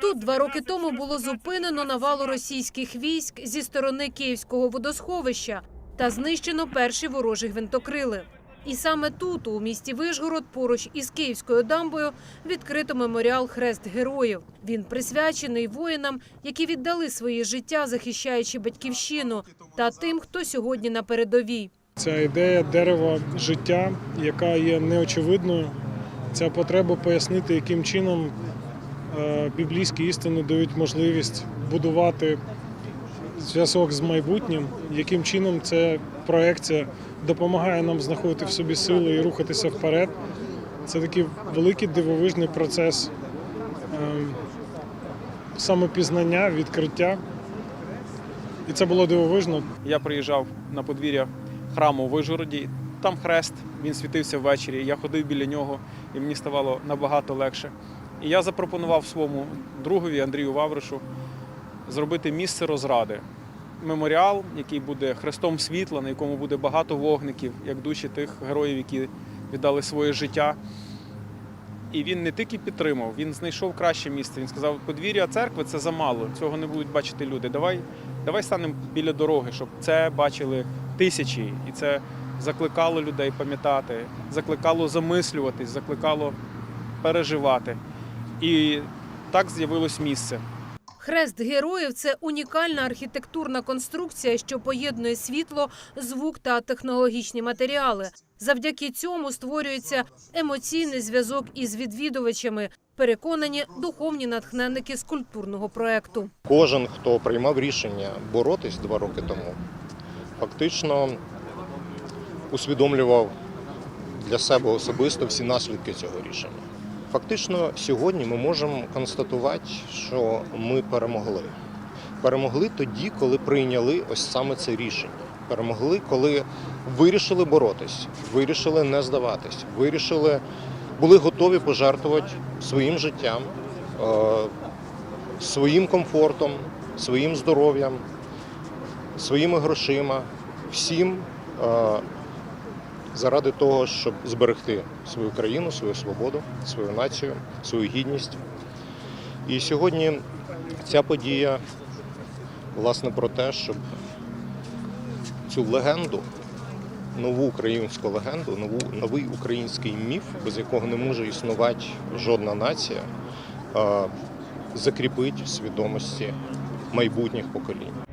Тут два роки тому було зупинено навалу російських військ зі сторони Київського водосховища та знищено перші ворожі гвинтокрили. І саме тут, у місті Вишгород, поруч із Київською дамбою, відкрито меморіал Хрест Героїв. Він присвячений воїнам, які віддали своє життя, захищаючи батьківщину, та тим, хто сьогодні на передовій. Ця ідея дерева життя, яка є неочевидною. Ця потреба пояснити, яким чином біблійські істини дають можливість будувати зв'язок з майбутнім, яким чином ця проекція допомагає нам знаходити в собі сили і рухатися вперед. Це такий великий дивовижний процес е, самопізнання, відкриття. І це було дивовижно. Я приїжджав на подвір'я храму у Вижгороді. Там хрест, він світився ввечері. Я ходив біля нього, і мені ставало набагато легше. І я запропонував своєму другові Андрію Вавришу зробити місце розради. Меморіал, який буде хрестом світла, на якому буде багато вогників, як душі тих героїв, які віддали своє життя. І він не тільки підтримав, він знайшов краще місце. Він сказав, подвір'я церкви це замало, цього не будуть бачити люди. Давай, давай станемо біля дороги, щоб це бачили тисячі. І це закликало людей пам'ятати, закликало замислюватись, закликало переживати. І так з'явилось місце. Хрест героїв це унікальна архітектурна конструкція, що поєднує світло, звук та технологічні матеріали. Завдяки цьому створюється емоційний зв'язок із відвідувачами. Переконані духовні натхненники скульптурного проекту. Кожен, хто приймав рішення боротись два роки тому, фактично усвідомлював для себе особисто всі наслідки цього рішення. Фактично, сьогодні ми можемо констатувати, що ми перемогли. Перемогли тоді, коли прийняли ось саме це рішення. Перемогли, коли вирішили боротись, вирішили не здаватись, вирішили, були готові пожертвувати своїм життям, е, своїм комфортом, своїм здоров'ям, своїми грошима, всім е, заради того, щоб зберегти свою країну, свою свободу, свою націю, свою гідність. І сьогодні ця подія, власне, про те, щоб цю легенду, нову українську легенду, нову, новий український міф, без якого не може існувати жодна нація, закріпить в свідомості майбутніх поколінь.